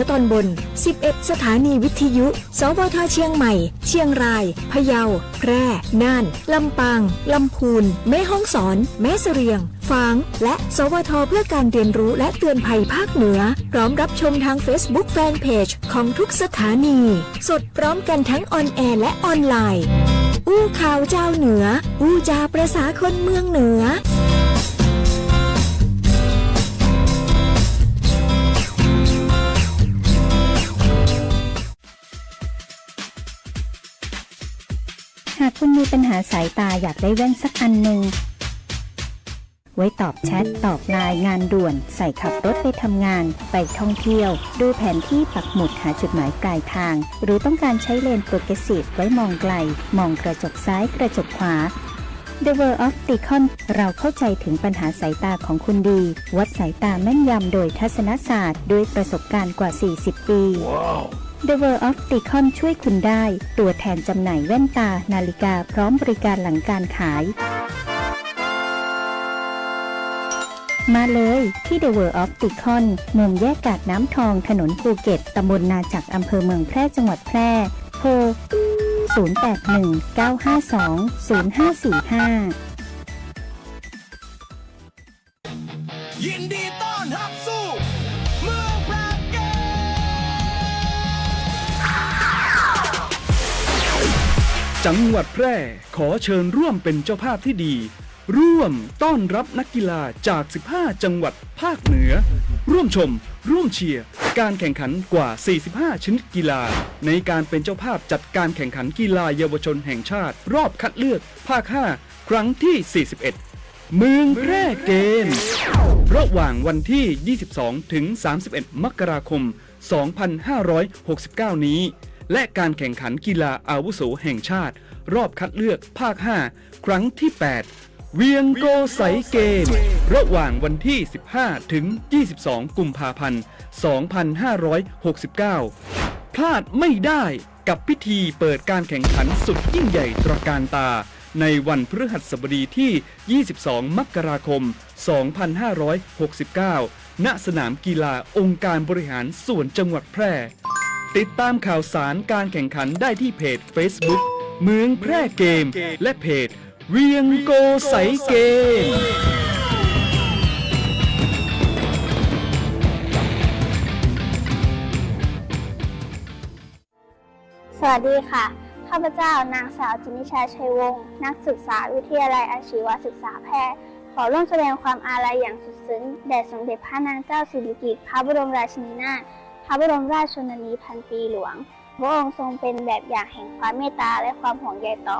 ือตอนบน 11 สถานีวิทยุ สวทเชียงใหม่ เชียงราย พะเยา แพร่ น่าน ลำปาง ลำพูน แม่ฮ่องสอน แม่เสรียง ฝาง และ สวทเพื่อการเรียนรู้และเตือนภัยภาคเหนือ พร้อมรับชมทาง Facebook Fanpage ของทุกสถานี สดพร้อมกันทั้งออนแอร์และออนไลน์ อู้ข่าวเจ้าเหนือ อู้จาประษาคนเมืองเหนือากคุณมีปัญหาสายตาอยากได้แว่นสักอันหนึ่งไว้ตอบแชท ตอบไลน์งานด่วน ใส่ขับรถไปทำงาน ไปท่องเที่ยว ดูแผนที่ปักหมุดหาจุดหมายปลายทาง หรือต้องการใช้เลนโปรเกรสซีฟไว้มองไกล มองกระจกซ้ายกระจกขวา The World of Decon เราเข้าใจถึงปัญหาสายตาของคุณดี วัดสายตาแม่นยำโดยทัศนศาสตร์ ด้วยประสบการณ์กว่า 40 ปี The World of Decon ช่วยคุณได้ ตัวแทนจำหน่ายแว่นตา นาฬิกาพร้อมบริการหลังการขาย มาเลยที่ The World of Decon มุมแยกกาดน้ำทองถนนภูเก็ตตำบลนาจักอำเภอเมืองแพร่จังหวัดแพร่โทร 0819520545 จังหวัดแพร่ขอเชิญร่วมเป็นเจ้าภาพที่ดี ร่วมต้อนรับนักกีฬาจาก 15 จังหวัดภาคเหนือ ร่วมชม ร่วมเชียร์ การแข่งขันกว่า 45 ชนิดกีฬา ในการเป็นเจ้าภาพจัดการแข่งขันกีฬาเยาวชนแห่งชาติ รอบคัดเลือก ภาค 5 ครั้งที่ 41 เมืองแพร่เกมระหว่างวันที่ 22 ถึง 31 มกราคม 2569 นี้ และการแข่งขันกีฬาอาวุโสแห่งชาติ รอบคัดเลือกภาค 5 ครั้งที่ 8 เวียงโกไสเกม ระหว่างวันที่ 15 ถึง 22 กุมภาพันธ์ 2569 พลาดไม่ได้กับพิธีเปิดการแข่งขันสุดยิ่งใหญ่ตระการตา ในวันพฤหัสบดีที่ 22 มกราคม 2569 ณ สนามกีฬาองค์การบริหารส่วนจังหวัดแพร่ ติดตามข่าวสารการแข่งขันได้ที่เพจ Facebook เมืองแพร่เกม และเพจ เวียงโกไสเกมสวัสดีค่ะ ข้าพเจ้านางสาวจินิชาชัยวงศ์นักศึกษาวิทยาลัยอาชีวศึกษาแพทย์ ขอร่วมแสดงความอาลัยอย่างสุดซึ้ง แด่สมเด็จพระนางเจ้าสิริกิติ์พระบรมราชินีนาถ พระบรมราชชนนีพันปีหลวง พระองค์ทรงเป็นแบบอย่างแห่งความเมตตาและความห่วงใยต่อ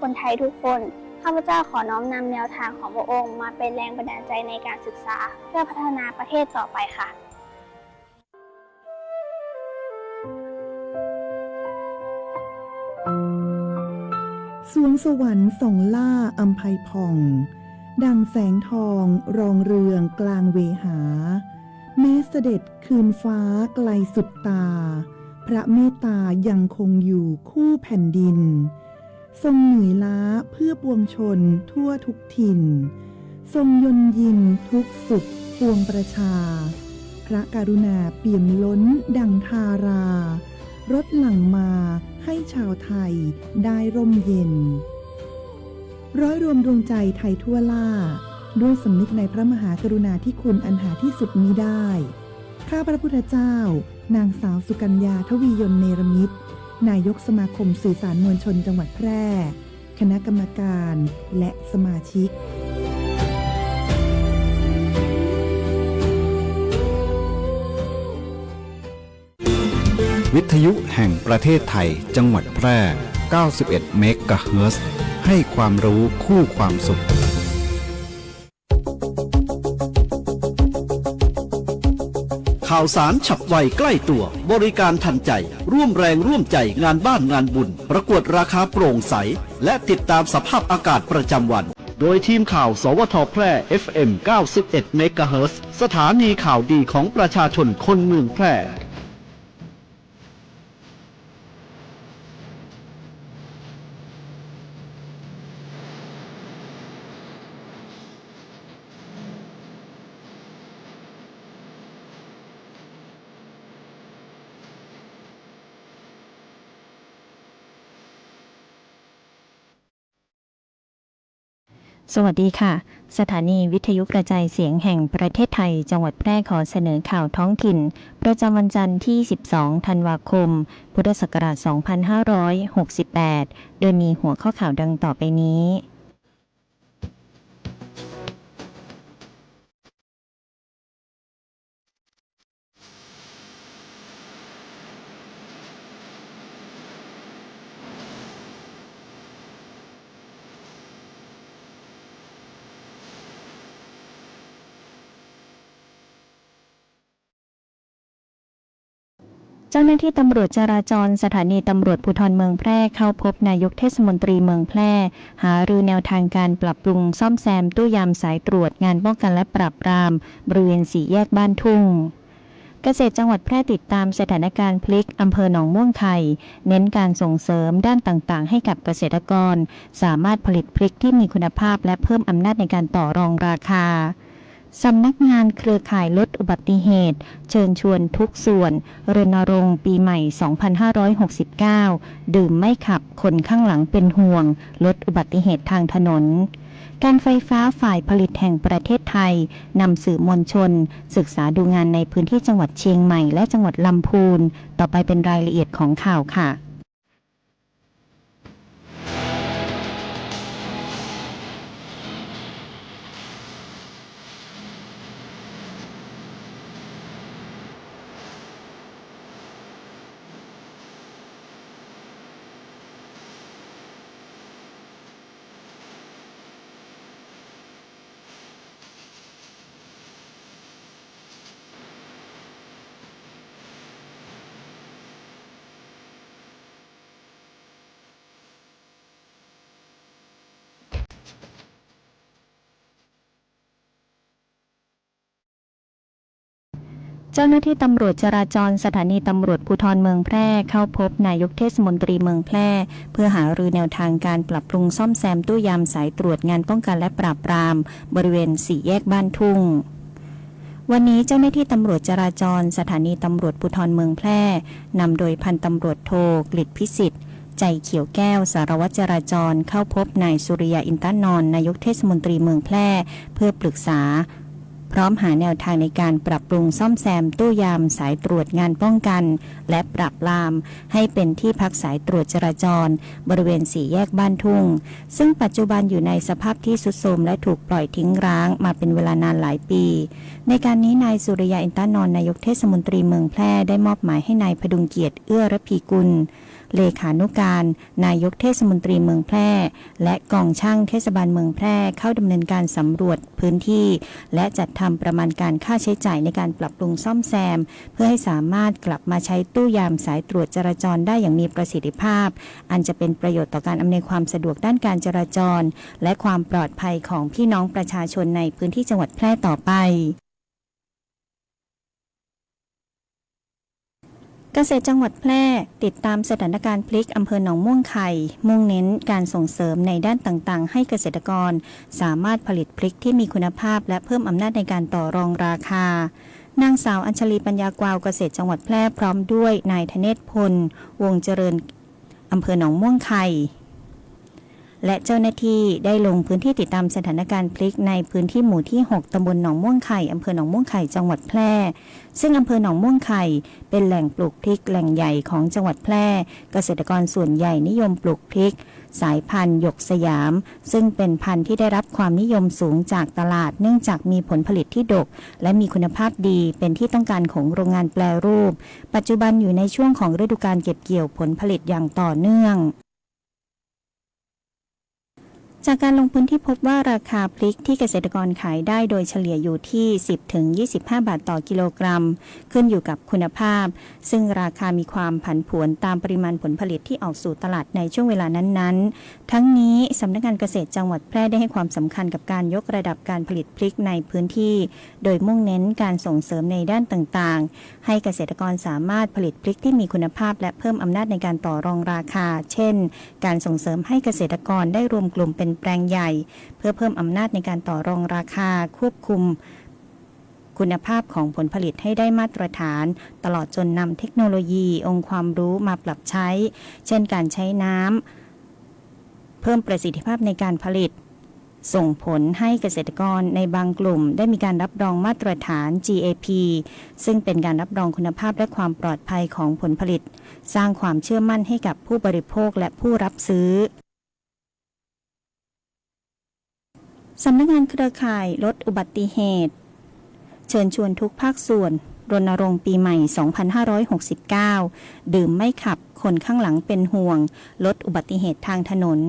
คนไทยทุกคน ข้าพเจ้าขอน้อมนำแนวทางของพระองค์มาเป็นแรงบันดาลใจในการศึกษา เพื่อพัฒนาประเทศต่อไปค่ะสวงสวรรค์ส่องล่าอัมภัยผ่อง ดังแสงทองรองเรืองกลางเวหา แม้เสด็จคืนฟ้าไกลสุดตา พระเมตตายังคงอยู่คู่แผ่นดิน ทรงเหนื่อยล้าเพื่อปวงชนทั่วทุกถิ่น ทรงยนยินทุกสุขปวงประชา พระกรุณาเปี่ยมล้นดังทารารถหลังมาให้ชาวไทยได้ร่มเย็น ร้อยรวมดวงใจไทยทั่วล่า ด้วยสำนึกในพระมหากรุณาธิคุณอันหาที่สุดมิได้ ข้าพระพุทธเจ้า นางสาวสุกัญญาทวียนเนรมิตร นายกสมาคมสื่อสารมวลชนจังหวัดแพร่ คณะกรรมการและสมาชิกวิทยุแห่งประเทศไทย จังหวัดแพร่ 91 เมกะเฮิรตซ์ให้ความรู้คู่ความสุข ข่าวสารฉับไวใกล้ตัว บริการทันใจ ร่วมแรงร่วมใจงานบ้านงานบุญ ประกวดราคาโปร่งใส และติดตามสภาพอากาศประจำวัน โดยทีมข่าว สวทแพร่ FM 91เมกะเฮิรตซ์สถานีข่าวดีของประชาชนคนเมืองแพร่ สวัสดีค่ะ สถานีวิทยุกระจายเสียงแห่งประเทศไทย จังหวัดแพร่ขอเสนอข่าวท้องถิ่น ประจำวันจันทร์ที่ 12 ธันวาคม พุทธศักราช 2568 โดยมีหัวข้อข่าวดังต่อไปนี้ เจ้าหน้าที่ตำรวจจราจรสถานีตำรวจภูธรเมืองแพร่เข้าพบนายกเทศมนตรีเมืองแพร่ หารือแนวทางการปรับปรุงซ่อมแซมตู้ยามสายตรวจงานป้องกันและปราบปรามบริเวณสี่แยกบ้านทุ่งเกษตรจังหวัดแพร่ติดตามสถานการณ์พลิกอำเภอหนองม่วงไข่ เน้นการส่งเสริมด้านต่างๆ ให้กับเกษตรกร สามารถผลิตพริกที่มีคุณภาพและเพิ่มอำนาจในการต่อรองราคา สำนักงานเครือข่ายลดอุบัติเหตุ เชิญชวนทุกส่วน รณรงค์ปีใหม่ 2569 ดื่มไม่ขับคนข้างหลังเป็นห่วง ลดอุบัติเหตุทางถนน การไฟฟ้าฝ่ายผลิตแห่งประเทศไทย นำสื่อมวลชน ศึกษาดูงานในพื้นที่จังหวัดเชียงใหม่และจังหวัดลำพูน ต่อไปเป็นรายละเอียดของข่าวค่ะ เจ้าหน้าที่ตำรวจจราจรสถานีตำรวจภูธรเมืองแพร่เข้าพบนายกเทศมนตรีเมืองแพร่ เพื่อหารือแนวทางการปรับปรุงซ่อมแซมตู้ยามสายตรวจงานป้องกันและปราบปราม บริเวณสี่แยกบ้านทุ่งวันนี้เจ้าหน้าที่ตำรวจจราจร สถานีตำรวจภูธรเมืองแพร่นำโดยพันตำรวจโทกฤษพิสิทธิ์ ใจเขียวแก้วสารวัตรจราจร เข้าพบนายสุริยาอินตานนนายกเทศมนตรีเมืองแพร่ เพื่อปรึกษา พร้อมหาแนวทางในการปรับปรุงซ่อมแซมตู้ยามสายตรวจงานป้องกัน และปรับลาม ให้เป็นที่พักสายตรวจจราจร บริเวณสี่แยกบ้านทุ่ง ซึ่งปัจจุบันอยู่ในสภาพที่สุดโทรมและถูกปล่อยทิ้งร้างมาเป็นเวลานานหลายปี ในการนี้นายสุริยาอินตานนท์นายกเทศมนตรีเมืองแพร่ได้มอบหมายให้นายพดุงเกียรติเอื้อระพีกุล เลขานุการ นายกเทศมนตรีเมืองแพร่ และกองช่างเทศบาลเมืองแพร่เข้าดำเนินการสำรวจพื้นที่ และจัดทำประมาณการค่าใช้จ่ายในการปรับปรุงซ่อมแซม เพื่อให้สามารถกลับมาใช้ตู้ยามสายตรวจจราจรได้อย่างมีประสิทธิภาพ อันจะเป็นประโยชน์ต่อการอำนวยความสะดวกด้านการจราจร และความปลอดภัยของพี่น้องประชาชนในพื้นที่จังหวัดแพร่ต่อไป เกษตรจังหวัดแพร่ติดตามสถานการณ์พลิกอำเภอหนองม่วงไข่ มุ่งเน้นการส่งเสริมในด้านต่างๆ ให้เกษตรกร สามารถผลิตพลิกที่มีคุณภาพ และเพิ่มอำนาจในการต่อรองราคานางสาวอัญชลีปัญญากวาวเกษตรจังหวัดแพร่พร้อมด้วยนายธเนศพล วงเจริญอำเภอหนองม่วงไข่ และเจ้าหน้าที่ได้ลงพื้นที่ติดตามสถานการณ์พลิกในพื้นที่หมู่ที่ 6 ตำบลหนองม่วงไข่ อำเภอหนองม่วงไข่ จังหวัดแพร่ ซึ่งอำเภอหนองม่วงไข่ เป็นแหล่งปลูกพริกแหล่งใหญ่ของจังหวัดแพร่ เกษตรกรส่วนใหญ่นิยมปลูกพริก สายพันธุ์หยกสยาม ซึ่งเป็นพันธุ์ที่ได้รับความนิยมสูงจากตลาด เนื่องจากมีผลผลิตที่ดก และมีคุณภาพดีเป็นที่ต้องการของโรงงานแปรรูป ปัจจุบันอยู่ในช่วงของฤดูการเก็บเกี่ยวผลผลิตอย่างต่อเนื่อง จากการลงพื้นที่พบว่าราคาพริกที่เกษตรกรขายได้โดยเฉลี่ยอยู่ที่ 10-25 บาทต่อกิโลกรัม ขึ้นอยู่กับคุณภาพ ซึ่งราคามีความผันผวนตามปริมาณผลผลิตที่ออกสู่ตลาดในช่วงเวลานั้นๆ ทั้งนี้สำนักงานเกษตรจังหวัดแพร่ได้ให้ความสำคัญกับการยกระดับการผลิตพริกในพื้นที่ โดยมุ่งเน้นการส่งเสริมในด้านต่างๆ ให้เกษตรกรสามารถผลิตพริกที่มีคุณภาพ และเพิ่มอำนาจในการต่อรองราคา เช่น การส่งเสริมให้เกษตรกรได้รวมกลุ่มเป็นแปลงใหญ่ เพื่อเพิ่มอำนาจในการต่อรองราคาควบคุม คุณภาพของผลผลิตให้ได้มาตรฐาน ตลอดจนนำเทคโนโลยีองค์ความรู้มาปรับใช้ เช่นการใช้น้ำเพิ่มประสิทธิภาพในการผลิตส่งผลให้เกษตรกรในบางกลุ่ม ได้มีการรับรองมาตรฐาน GAP ซึ่งเป็นการรับรองคุณภาพและความปลอดภัยของผลผลิต สร้างความเชื่อมั่นให้กับผู้บริโภคและผู้รับซื้อ สำนักงานเครือข่ายลดอุบัติเหตุ เชิญชวนทุกภาคส่วน รณรงค์ปีใหม่ 2569 ดื่มไม่ขับ คนข้างหลังเป็นห่วง ลดอุบัติเหตุทางถนน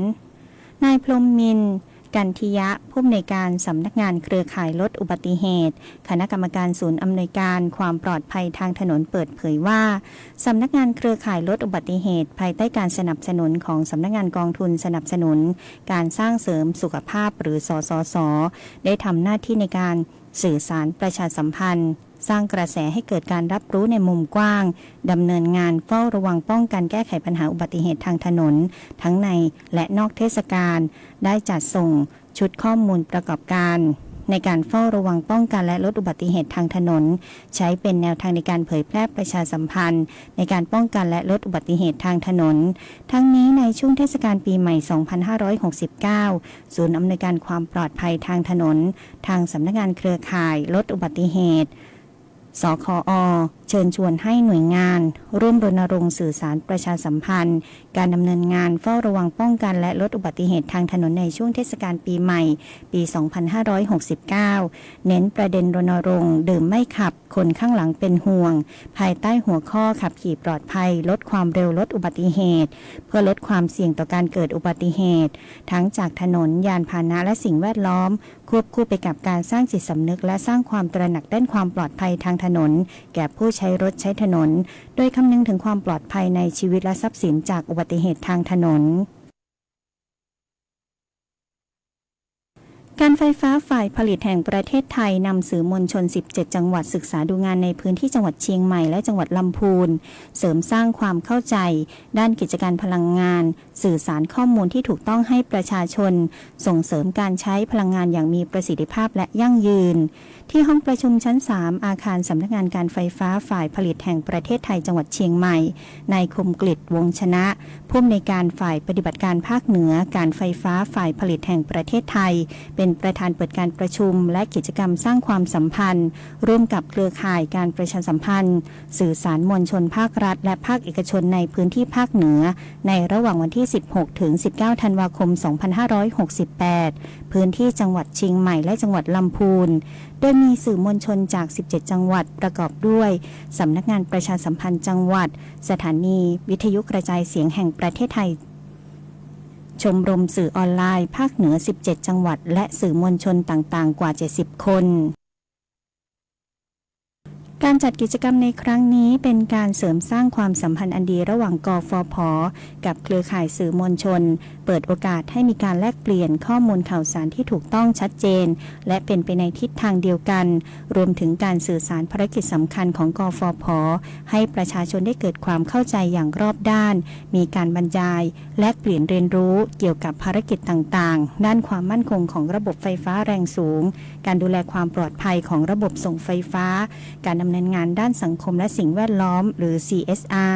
นายพรมมิน กันทิยะผู้อำนวยการสำนักงานเครือข่ายลดอุบัติเหตุ คณะกรรมการศูนย์อำนวยการความปลอดภัยทางถนนเปิดเผยว่าสำนักงานเครือข่ายลดอุบัติเหตุ ภายใต้การสนับสนุนของสำนักงานกองทุนสนับสนุน การสร้างเสริมสุขภาพหรือสสส ได้ทำหน้าที่ในการสื่อสารประชาสัมพันธ์ สร้างกระแสให้เกิดการรับรู้ในมุมกว้างดำเนินงานเฝ้าระวังป้องกันแก้ไขปัญหาอุบัติเหตุทางถนน ทั้งในและนอกเทศกาลได้จัดส่งชุดข้อมูลประกอบการในการเฝ้าระวังป้องกันและลดอุบัติเหตุทางถนน ใช้เป็นแนวทางในการเผยแพร่ประชาสัมพันธ์ ในการป้องกันและลดอุบัติเหตุทางถนน ทั้งนี้ในช่วงเทศกาลปีใหม่ 2569 ศูนย์อำนวยการความปลอดภัยทางถนน ทางสำนักงานเครือข่ายลดอุบัติเหตุ สคอเชิญชวนให้หน่วยงาน ร่วมรณรงค์สื่อสารประชาสัมพันธ์ การดำเนินงานเฝ้าระวังป้องกันและลดอุบัติเหตุทางถนนในช่วงเทศกาลปีใหม่ ปี 2569 เน้นประเด็นรณรงค์ดื่มไม่ขับ คนข้างหลังเป็นห่วง ภายใต้หัวข้อขับขี่ปลอดภัย ลดความเร็วลดอุบัติเหตุ เพื่อลดความเสี่ยงต่อการเกิดอุบัติเหตุ ทั้งจากถนนยานพาหนะและสิ่งแวดล้อม ควบคู่ไปกับการสร้างจิตสำนึก และสร้างความตระหนักด้านความปลอดภัยทางถนน แก่ผู้ใช้รถใช้ถนน โดยคำนึงถึงความปลอดภัยในชีวิตและทรัพย์สินจากอุบัติเหตุทางถนน การไฟฟ้าฝ่ายผลิตแห่งประเทศไทยนำสื่อมวลชน 17 จังหวัดศึกษาดูงานในพื้นที่จังหวัดเชียงใหม่และจังหวัดลำพูน เสริมสร้างความเข้าใจ ด้านกิจการพลังงาน สื่อสารข้อมูลที่ถูกต้องให้ประชาชน ส่งเสริมการใช้พลังงานอย่างมีประสิทธิภาพและยั่งยืนที่ห้องประชุมชั้น 3 อาคารสำนักงานการไฟฟ้าฝ่ายผลิตแห่งประเทศไทยจังหวัดเชียงใหม่ นายคมกลิตวงชนะ ผู้อำนวยการฝ่ายปฏิบัติการภาคเหนือ การไฟฟ้าฝ่ายผลิตแห่งประเทศไทย เป็นประธานเปิดการประชุม และกิจกรรมสร้างความสัมพันธ์ ร่วมกับเครือข่ายการประชาสัมพันธ์ สื่อสารมวลชนภาครัฐ และภาคเอกชนในพื้นที่ภาคเหนือ ในระหว่างวันที่ 16 ถึง 19 ธันวาคม 2568 พื้นที่จังหวัดเชียงใหม่และจังหวัดลำพูน ดยมีสื่อมวลชนจาก 17 จังหวัดประกอบด้วย สำนักงานประชาสัมพันธ์จังหวัด สถานีวิทยุกระจายเสียงแห่งประเทศไทย ชมรมสื่อออนไลน์ ภาคเหนือ 17 จังหวัด และสื่อมวลชนต่างๆ กว่า 70 คน การจัดกิจกรรมในครั้งนี้เป็นการเสริมสร้างความสัมพันธ์อันดีระหว่างกฟผ กับเครือข่ายสื่อมวลชน เปิดโอกาสให้มีการแลกเปลี่ยนข้อมูลข่าวสารที่ถูกต้องชัดเจน และเป็นไปในทิศทางเดียวกัน รวมถึงการสื่อสารภารกิจสำคัญของกฟผ ให้ประชาชนได้เกิดความเข้าใจอย่างรอบด้าน มีการบรรยาย แลกเปลี่ยนเรียนรู้เกี่ยวกับภารกิจต่างๆ ด้านความมั่นคงของระบบไฟฟ้าแรงสูง การดูแลความปลอดภัยของระบบส่งไฟฟ้า การดำเนินงานด้านสังคมและสิ่งแวดล้อม หรือ CSR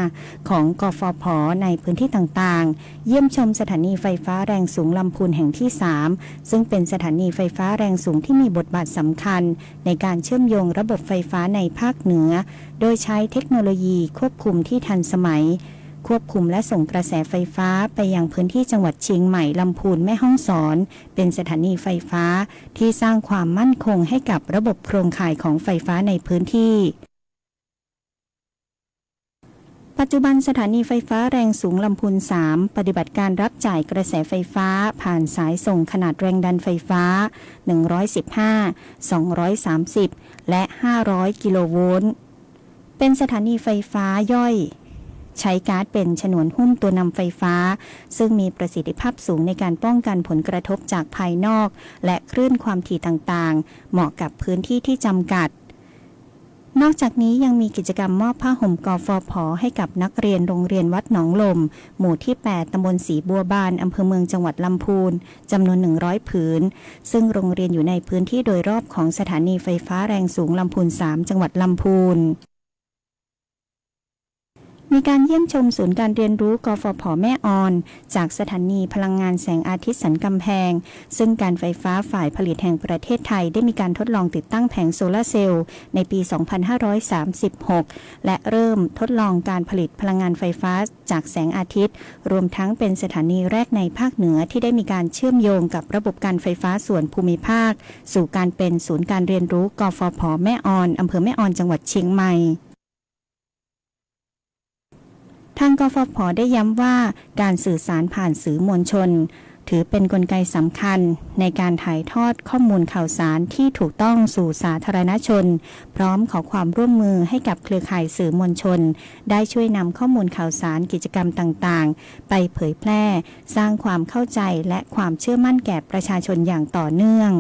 ของกฟผ ในพื้นที่ต่างๆ เยี่ยมชมสถานีไฟฟ้าแรงสูงลำพูนแห่งที่ 3 ซึ่งเป็นสถานีไฟฟ้าแรงสูงที่มีบทบาทสำคัญ ในการเชื่อมโยงระบบไฟฟ้าในภาคเหนือ โดยใช้เทคโนโลยีควบคุมที่ทันสมัย ควบคุมและส่งกระแสไฟฟ้าไปยังพื้นที่จังหวัดเชียงใหม่ลำพูนแม่ฮ่องสอน เป็นสถานีไฟฟ้าที่สร้างความมั่นคงให้กับระบบโครงข่ายของไฟฟ้าในพื้นที่ปัจจุบันสถานีไฟฟ้าแรงสูงลำพูน 3 ปฏิบัติการรับจ่ายกระแสไฟฟ้า ผ่านสายส่งขนาดแรงดันไฟฟ้า 115 230 และ 500 กิโลโวลต์ เป็นสถานีไฟฟ้าย่อย ใช้ก๊าซเป็นฉนวนหุ้มตัวนำไฟฟ้า ซึ่งมีประสิทธิภาพสูงในการป้องกันผลกระทบจากภายนอก และคลื่นความถี่ต่างๆ เหมาะกับพื้นที่ที่จำกัดนอกจากนี้ยังมีกิจกรรมมอบผ้าห่มกอฟอผให้กับนักเรียนโรงเรียนวัดหนองลม หมู่ที่ 8 ตำบลสีบัวบาน อำเภอเมืองจังหวัดลำพูน จำนวน 100 ผืน ซึ่งโรงเรียนอยู่ในพื้นที่โดยรอบของสถานีไฟฟ้าแรงสูงลำพูน 3 จังหวัดลำพูน มีการเยี่ยมชมศูนย์การเรียนรู้กฟผ แม่ออน จากสถานีพลังงานแสงอาทิตย์สันกำแพง ซึ่งการไฟฟ้าฝ่ายผลิตแห่งประเทศไทยได้มีการทดลองติดตั้งแผงโซลาร์เซลล์ในปี 2536 และเริ่มทดลองการผลิตพลังงานไฟฟ้าจากแสงอาทิตย์ รวมทั้งเป็นสถานีแรกในภาคเหนือที่ได้มีการเชื่อมโยงกับระบบการไฟฟ้าส่วนภูมิภาค สู่การเป็นศูนย์การเรียนรู้กฟผ แม่ออนอำเภอแม่ออนจังหวัดเชียงใหม่ ทางกฟผได้ย้ำว่าการสื่อสารผ่านสื่อมวลชน ถือเป็นนกลไกสำคัญในการถ่ายทอดข้อมูลข่าวสารที่ถูกต้องสู่สาธารณชน พร้อมขอความร่วมมือให้กับเครือข่ายสื่อมวลชน ได้ช่วยนำข้อมูลข่าวสารกิจกรรมต่างๆ ไปเผยแพร่ สร้างความเข้าใจและความเชื่อมั่นแก่ประชาชนอย่างต่อเนื่อง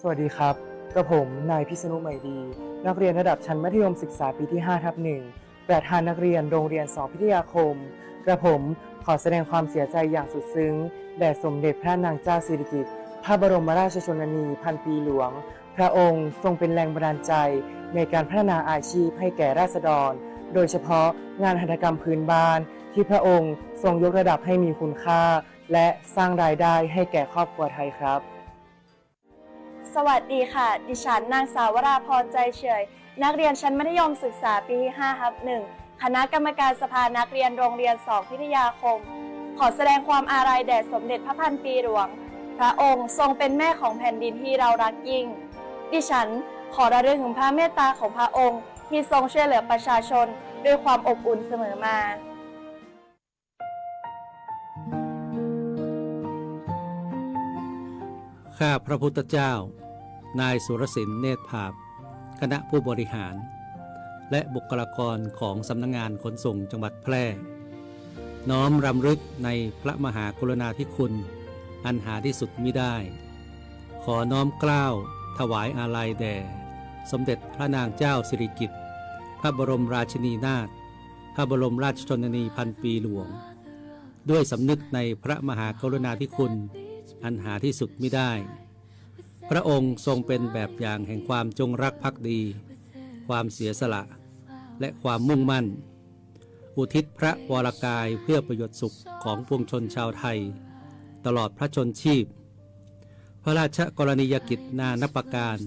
สวัสดีครับ กระผมนายพิษณุใหม่ดี นักเรียนระดับชั้นมัธยมศึกษาปีที่5ทับหนึ่งประธานนักเรียนโรงเรียนสองพิทยาคม กระผมขอแสดงความเสียใจอย่างสุดซึ้ง แด่สมเด็จพระนางเจ้าสิริกิติ์พระบรมราชชนนีพันปีหลวง พระองค์ทรงเป็นแรงบันดาลใจ ในการพัฒนาอาชีพให้แก่ราษฎร โดยเฉพาะงานหัตถกรรมพื้นบ้าน ที่พระองค์ทรงยกระดับให้มีคุณค่า และสร้างรายได้ให้แก่ครอบครัวไทยครับ สวัสดีค่ะ ดิฉันนางสาวราพรใจเฉย นักเรียนชั้นมัธยมศึกษาปีที่5ทับ1คณะกรรมการสภานักเรียนโรงเรียน2พิทยาคม ขอแสดงความอาลัยแด่สมเด็จพระพันปีหลวง พระองค์ทรงเป็นแม่ของแผ่นดินที่เรารักยิ่ง ดิฉันขอระลึกถึงพระเมตตาของพระองค์ ที่ทรงช่วยเหลือประชาชนด้วยความอบอุ่นเสมอมา ข้าพระพุทธเจ้า นายสุรสินเนตรภาพ คณะผู้บริหาร และบุคลากรของสำนักงงานขนส่งจังหวัดแพร่ น้อมรำลึกในพระมหากรุณาธิคุณ อันหาที่สุดมิได้ ขอน้อมกล้าว ถวายอาลัยแด่ สมเด็จพระนางเจ้าสิริกิติ์พระบรมราชินีนาถพระบรมราชชนนีพันปีหลวง ด้วยสำนึกในพระมหากรุณาธิคุณ อันหาที่สุดไมิได้ พระองค์ทรงเป็นแบบอย่างแห่งความจงรักภักดี ความเสียสละ และความมุ่งมั่น อุทิศพระวรกายเพื่อประโยชน์สุขของปวงชนชาวไทย ตลอดพระชนชีพ พระราชกรณียกิจนานับประการ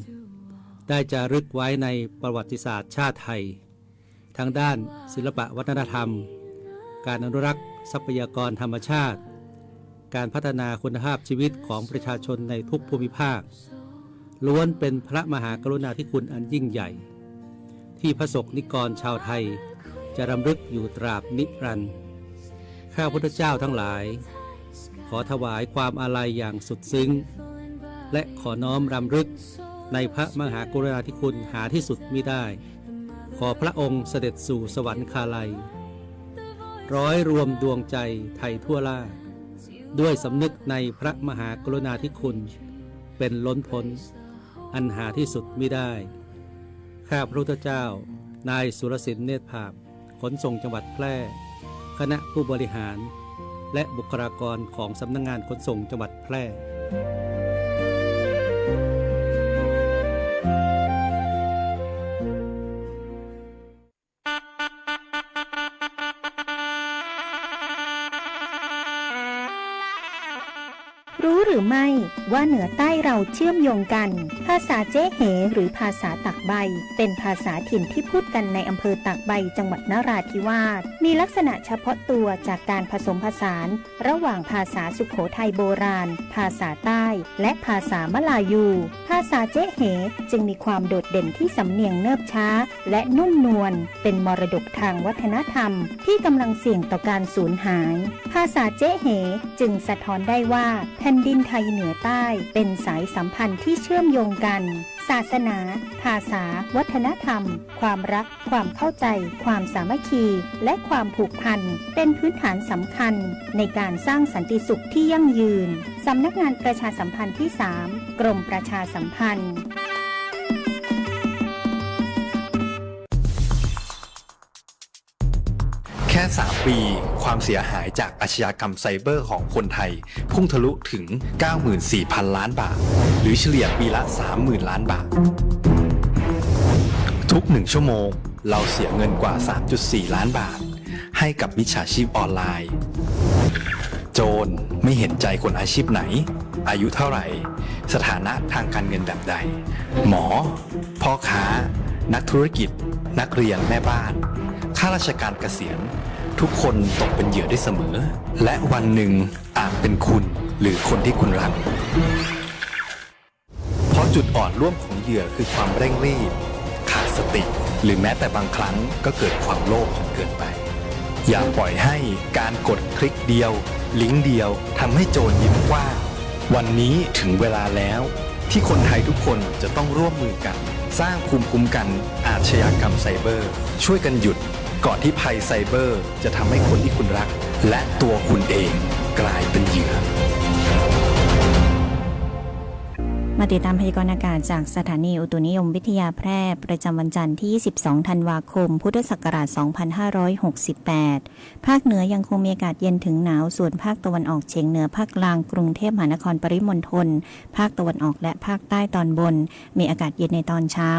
ได้จารึกไว้ในประวัติศาสตร์ชาติไทย ทั้งด้านศิลปะวัฒนธรรม การอนุรักษ์ทรัพยากรธรรมชาติ การพัฒนาคุณภาพชีวิตของประชาชนในทุกภูมิภาค ล้วนเป็นพระมหากรุณาธิคุณอันยิ่งใหญ่ ที่พระสกนิกรชาวไทย จะรำลึกอยู่ตราบนิรันดร์ข้าพุทธเจ้าทั้งหลาย ขอถวายความอาลัยอย่างสุดซึ้ง และขอน้อมรำลึกในพระมหากรุณาธิคุณหาที่สุดมิได้ ขอพระองค์เสด็จสู่สวรรคาลัย ร้อยรวมดวงใจไทยทั่วล่า ด้วยสำนึกในพระมหากรุณาธิคุณ เป็นล้นพ้น อันหาที่สุดไม่ได้ ข้าพระพุทธเจ้า นายสุรสินเนตรภาพ ขนส่งจังหวัดแพร่ คณะผู้บริหาร และบุคลากรของสำนักงงานขนส่งจังหวัดแพร่ รู้หรือไม่ว่าเหนือใต้เราเชื่อมโยงกัน ภาษาเจ๊เหหรือภาษาตักใบ เป็นภาษาถิ่นที่พูดกันในอำเภอตักใบจังหวัดนราธิวาส มีลักษณะเฉพาะตัวจากการผสมผสาน ระหว่างภาษาสุขโขทัยโบราณ ภาษาใต้ และภาษามลายูาษาเจ๊เหจึงมีความโดดเด่นที่สำเนียงเนิบช้า และนุ่มนวลเป็นมรดกทางวัฒนธรรม ที่กำลังเสี่ยงต่อการสูญหาย ภาษาเจ๊เหจึงสะท้อนได้ว่า แผ่นดินไทยเหนือใต้เป็นสายสัมพันธ์ที่เชื่อมโยงกัน ศาสนา ภาษา วัฒนธรรม ความรัก ความเข้าใจ ความสามัคคี และความผูกพัน เป็นพื้นฐานสำคัญ ในการสร้างสันติสุขที่ยั่งยืน สำนักงานประชาสัมพันธ์ที่ 3 กรมประชาสัมพันธ์ ค่ 3 ปี ความเสียหายจากอาชญากรรมไซเบอร์ของคนไทย พุ่งทะลุถึง 94,000 ล้านบาท หรือเฉลี่ยปีละ 30,000 ล้านบาท ทุกหนึ่งชั่วโมง เราเสียเงินกว่า 3.4 ล้านบาท ให้กับมิจฉาชีพออนไลน์ โจรไม่เห็นใจคนอาชีพไหน อายุเท่าไหร่ สถานะทางการเงินแบบใด หมอ พ่อค้า นักธุรกิจ นักเรียนแม่บ้านข้าราชการเกษียณ ทุกคนตกเป็นเหยื่อได้เสมอ และวันหนึ่งอาจเป็นคุณหรือคนที่คุณรัก เพราะจุดอ่อนร่วมของเหยื่อคือความเร่งรีบ ขาดสติ หรือแม้แต่บางครั้งก็เกิดความโลภจนเกินไป อย่าปล่อยให้การกดคลิกเดียว ลิงก์เดียวทำให้โจรยิ้มกว้างวันนี้ถึงเวลาแล้วที่คนไทยทุกคนจะต้องร่วมมือกัน สร้างภูมิคุ้มกันอาชญากรรมไซเบอร์ ช่วยกันหยุด ก่อนที่ภัยไซเบอร์จะทำให้คนที่คุณรัก และตัวคุณเองกลายเป็นเหยื่อ มาติดตามพยากรณ์อากาศจากสถานีอุตุนิยมวิทยาแพร่ประจำวันจันทร์ที่ 22 ธันวาคม พุทธศักราช 2568 ภาคเหนือยังคงมีอากาศเย็นถึงหนาว ส่วนภาคตะวันออกเฉียงเหนือภาคกลางกรุงเทพมหานครปริมณฑล ภาคตะวันออกและภาคใต้ตอนบน มีอากาศเย็นในตอนเช้า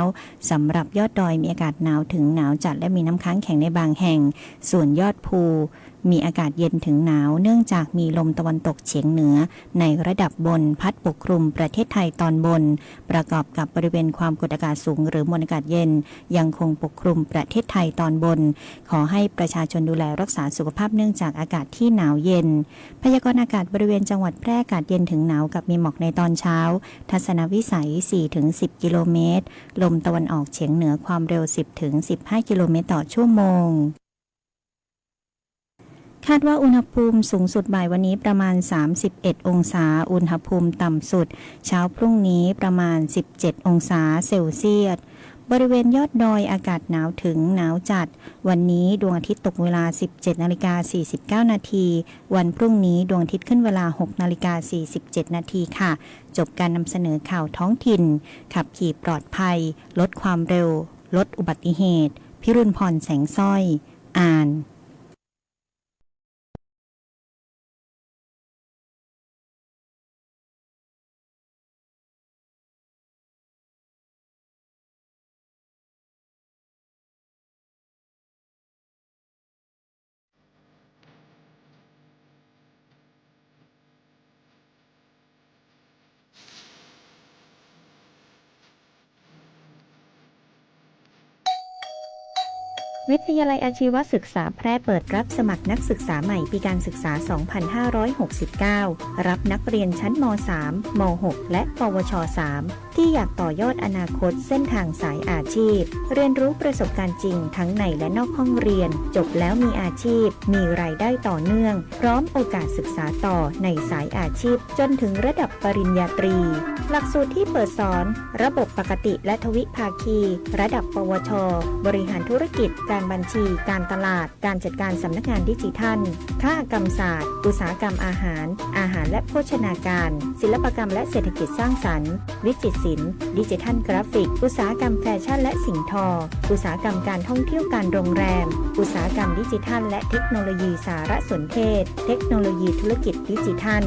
สำหรับยอดดอยมีอากาศหนาวถึงหนาวจัดและมีน้ำค้างแข็งในบางแห่ง ส่วนยอดภูมีอากาศเย็นถึงหนาว เนื่องจากมีลมตะวันตกเฉียงเหนือ ในระดับบนพัดปกคลุมประเทศไทยตอนบน ประกอบกับบริเวณความกดอากาศสูง หรือมวลอากาศเย็น ยังคงปกคลุมประเทศไทยตอนบน ขอให้ประชาชนดูแลรักษาสุขภาพเนื่องจากอากาศที่หนาวเย็น พยากรณ์อากาศบริเวณจังหวัดแพร่อากาศเย็นถึงหนาวกับมีหมอกในตอนเช้า ทัศนวิสัย 4-10 กิโลเมตร ลมตะวันออกเฉียงเหนือความเร็ว 10-15 กิโลเมตรต่อชั่วโมง คาดว่าอุณหภูมิสูงสุดบ่ายวันนี้ประมาณ 31 องศา อุณหภูมิต่ำสุด เช้าพรุ่งนี้ประมาณ 17 องศาเซลเซียส บริเวณยอดดอยอากาศหนาวถึงหนาวจัด วันนี้ดวงอาทิตย์ตกเวลา 17 นาฬิกา 49 นาที วันพรุ่งนี้ดวงอาทิตย์ขึ้นเวลา 6 นาฬิกา 47 นาทีค่ะ จบการนำเสนอข่าวท้องถิ่น ขับขี่ปลอดภัย ลดความเร็ว ลดอุบัติเหตุ พิรุณพรแสงสร้อย อ่าน วิทยาลัยอาชีวศึกษาแพร่เปิดรับสมัครนักศึกษาใหม่ปีการศึกษา 2569 รับนักเรียนชั้นม .3 ม .6 และปวช 3 ที่อยากต่อยอดอนาคตเส้นทางสายอาชีพ เรียนรู้ประสบการณ์จริงทั้งในและนอกห้องเรียน จบแล้วมีอาชีพ มีรายได้ต่อเนื่อง พร้อมโอกาสศึกษาต่อในสายอาชีพ จนถึงระดับปริญญาตรี หลักสูตรที่เปิดสอน ระบบปกติและทวิภาคี ระดับ ปวช บริหารธุรกิจการบัญชี การตลาด การจัดการสำนักงานดิจิทัลค้ากรรมศาสตร์ อุตสาหกรรมอาหาร อาหารและโภชนาการ ศิลปกรรมและเศรษฐกิจสร้างสรรค์ วิจิตรศิลป์ ดิจิทัลกราฟิก อุตสาหกรรมแฟชั่นและสิ่งทอ อุตสาหกรรมการท่องเที่ยวการโรงแรม อุตสาหกรรมดิจิทัล และเทคโนโลยีสารสนเทศ เทคโนโลยีธุรกิจดิจิทัล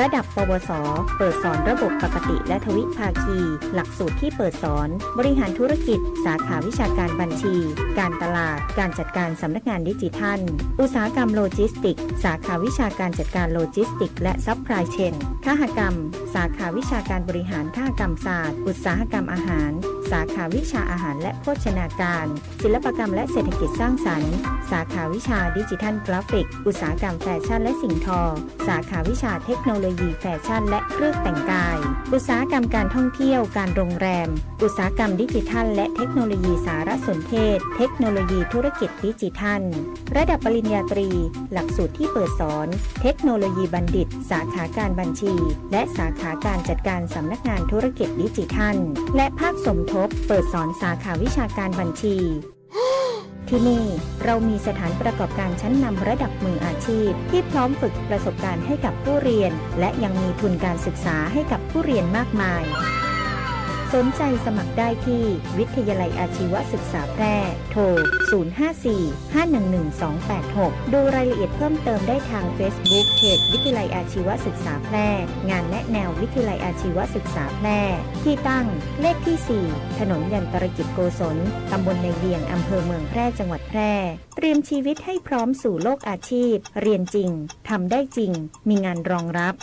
ระดับ ปวส เปิดสอนระบบปกติและทวิภาคี หลักสูตรที่เปิดสอน บริหารธุรกิจ สาขาวิชาการบัญชี การตลาดการจัดการสำนักงานดิจิทัล อุตสาหกรรมโลจิสติก สาขาวิชาการจัดการโลจิสติก และซัพพลายเชนค้าหกรรม สาขาวิชาการบริหารค้าหกรรมศาสตร์ อุตสาหกรรมอาหาร สาขาวิชาอาหารและโภชนาการ ศิลปกรรมและเศรษฐกิจสร้างสรรค์ สาขาวิชาดิจิทัลกราฟิก อุตสาหกรรมแฟชั่นและสิ่งทอ สาขาวิชาเทคโนโลยีแฟชั่นและเครื่องแต่งกาย อุตสาหกรรมการท่องเที่ยว การโรงแรม อุตสาหกรรมดิจิทัล และเทคโนโลยีสารสนเทศ เทคโนโลยีธุรกิจดิจิทัล ระดับปริญญาตรี หลักสูตรที่เปิดสอน เทคโนโลยีบัณฑิต สาขาการบัญชี และสาขาการจัดการสำนักงานธุรกิจดิจิทัล และภาคสมทบเปิดสอนสาขาวิชาการบัญชี ที่นี่เรามีสถานประกอบการชั้นนำระดับมืออาชีพ ที่พร้อมฝึกประสบการณ์ให้กับผู้เรียน และยังมีทุนการศึกษาให้กับผู้เรียนมากมาย สนใจสมัครได้ที่วิทยาลัยอาชีวศึกษาแพร่ โทร 054-511-286 ดูรายละเอียดเพิ่มเติมได้ทาง Facebook เพจวิทยาลัยอาชีวศึกษาแพร่ งานและแนววิทยาลัยอาชีวศึกษาแพร่ ที่ตั้งเลขที่ 4 ถนนยันตรกิจโกศล ตำบลในเวียง อำเภอเมืองแพร่จังหวัดแพร่ เตรียมชีวิตให้พร้อมสู่โลกอาชีพ เรียนจริง ทำได้จริง มีงานรองรับ